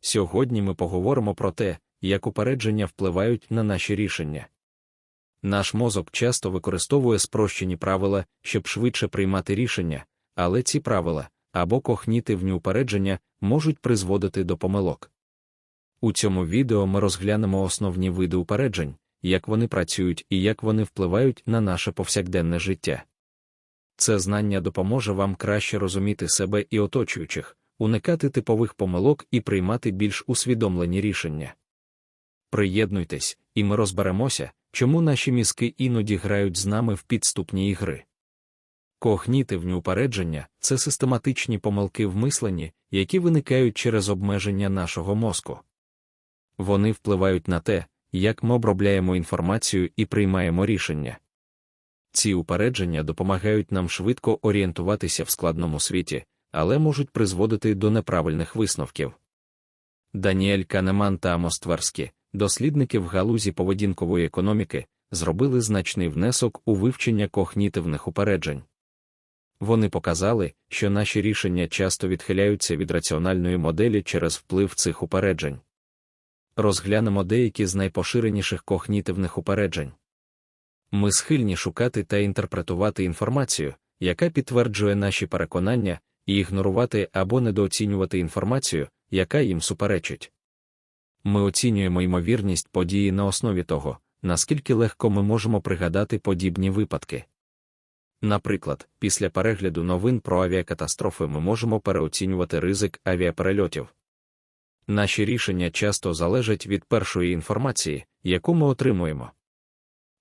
Сьогодні ми поговоримо про те, як упередження впливають на наші рішення. Наш мозок часто використовує спрощені правила, щоб швидше приймати рішення, але ці правила або когнітивні упередження можуть призводити до помилок. У цьому відео ми розглянемо основні види упереджень, як вони працюють і як вони впливають на наше повсякденне життя. Це знання допоможе вам краще розуміти себе і оточуючих, уникати типових помилок і приймати більш усвідомлені рішення. Приєднуйтесь, і ми розберемося, чому наші мізки іноді грають з нами в підступні ігри. Когнітивні упередження це систематичні помилки в мисленні, які виникають через обмеження нашого мозку. Вони впливають на те, як ми обробляємо інформацію і приймаємо рішення. Ці упередження допомагають нам швидко орієнтуватися в складному світі, але можуть призводити до неправильних висновків. Даніель Канеман та Амос Тверські, дослідники в галузі поведінкової економіки, зробили значний внесок у вивчення когнітивних упереджень. Вони показали, що наші рішення часто відхиляються від раціональної моделі через вплив цих упереджень. Розглянемо деякі з найпоширеніших когнітивних упереджень. Ми схильні шукати та інтерпретувати інформацію, яка підтверджує наші переконання, і ігнорувати або недооцінювати інформацію, яка їм суперечить. Ми оцінюємо ймовірність події на основі того, наскільки легко ми можемо пригадати подібні випадки. Наприклад, після перегляду новин про авіакатастрофи ми можемо переоцінювати ризик авіаперельотів. Наші рішення часто залежать від першої інформації, яку ми отримуємо.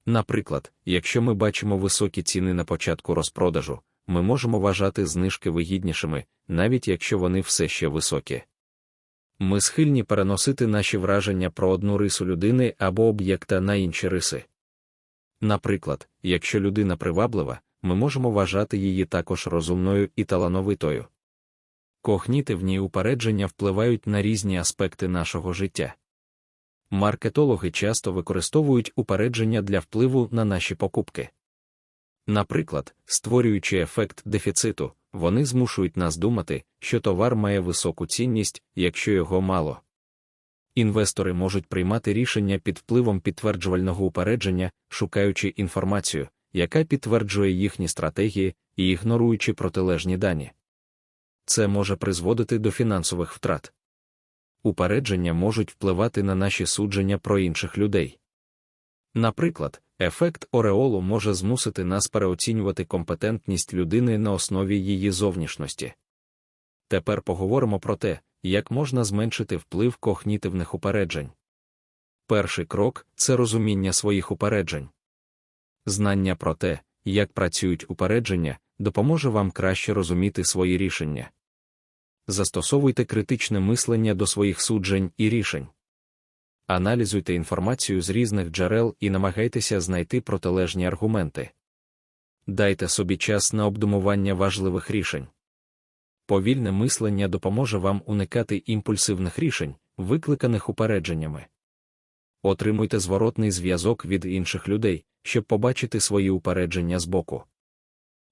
Наприклад, якщо ми бачимо високі ціни на початку розпродажу, ми можемо вважати знижки вигіднішими, навіть якщо вони все ще високі. Ми схильні переносити наші враження про одну рису людини або об'єкта на інші риси. Наприклад, якщо людина приваблива, ми можемо вважати її також розумною і талановитою. Когнітивні упередження впливають на різні аспекти нашого життя. Маркетологи часто використовують упередження для впливу на наші покупки. Наприклад, створюючи ефект дефіциту, вони змушують нас думати, що товар має високу цінність, якщо його мало. Інвестори можуть приймати рішення під впливом підтверджувального упередження, шукаючи інформацію, яка підтверджує їхні стратегії і ігноруючи протилежні дані. Це може призводити до фінансових втрат. Упередження можуть впливати на наші судження про інших людей. Наприклад, ефект Ореолу може змусити нас переоцінювати компетентність людини на основі її зовнішності. Тепер поговоримо про те, як можна зменшити вплив когнітивних упереджень. Перший крок це розуміння своїх упереджень. Знання про те, як працюють упередження, допоможе вам краще розуміти свої рішення. Застосовуйте критичне мислення до своїх суджень і рішень. Аналізуйте інформацію з різних джерел і намагайтеся знайти протилежні аргументи. Дайте собі час на обдумування важливих рішень. Повільне мислення допоможе вам уникати імпульсивних рішень, викликаних упередженнями. Отримуйте зворотний зв'язок від інших людей, щоб побачити свої упередження збоку.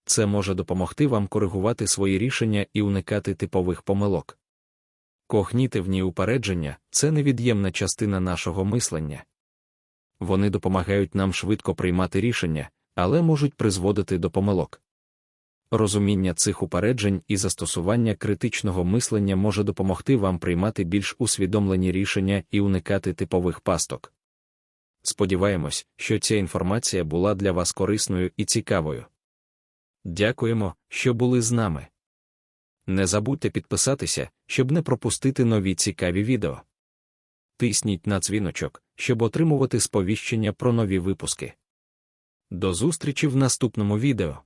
Це може допомогти вам коригувати свої рішення і уникати типових помилок. Когнітивні упередження це невід'ємна частина нашого мислення. Вони допомагають нам швидко приймати рішення, але можуть призводити до помилок. Розуміння цих упереджень і застосування критичного мислення може допомогти вам приймати більш усвідомлені рішення і уникати типових пасток. Сподіваємось, що ця інформація була для вас корисною і цікавою. Дякуємо, що були з нами. Не забудьте підписатися, щоб не пропустити нові цікаві відео. Тисніть на дзвіночок, щоб отримувати сповіщення про нові випуски. До зустрічі в наступному відео.